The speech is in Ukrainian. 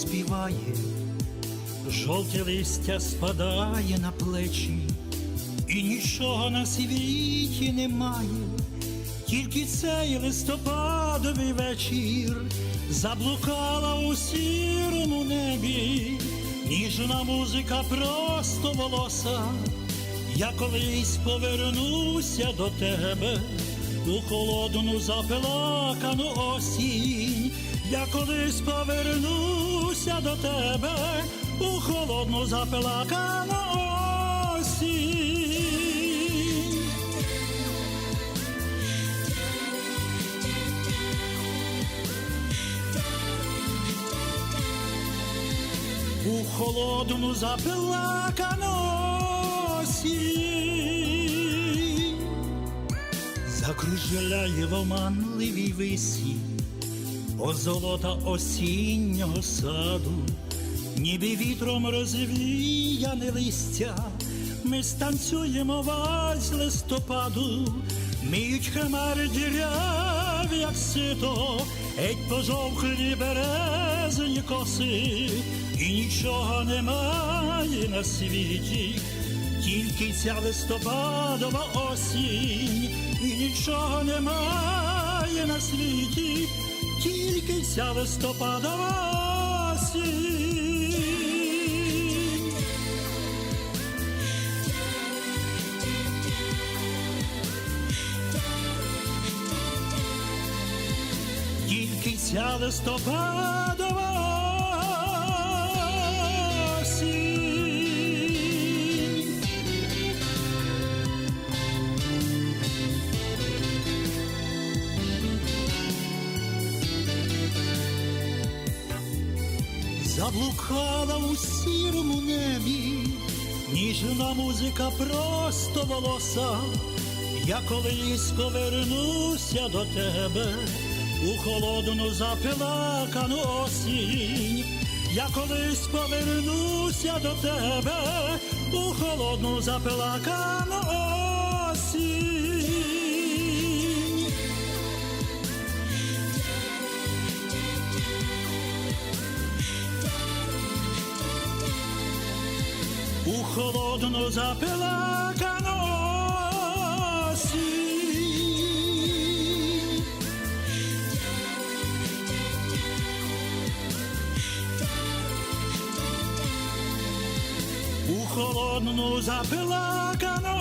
співає, жовте листя спадає на плечі, і нічого на світі немає, тільки цей листопадовий вечір заблукала у сірому небі, ніжна музика просто волоса. Я колись повернуся до тебе у холодну заплакану осінь. Я колись повернуся до тебе у холодну заплакану осінь. у холодну заплакану осінь. Закружляє в оманливій висі позолота осіннього саду, ніби вітром розвіяне листя, ми станцюємо вальс листопаду, міють хмари діряві, як сито, геть пожовклі березні коси, і нічого немає на світі, тільки ця листопадова осінь, і нічого немає на світі, тільки вся листопадова осінь. Тільки вся листопадова осінь. Заблукала у сірому небі, ніжна музика просто волоса. Я колись повернуся до тебе у холодну заплакану осінь. Я колись повернуся до тебе у холодну заплакану осінь. У запила осінь. У холодну заплакану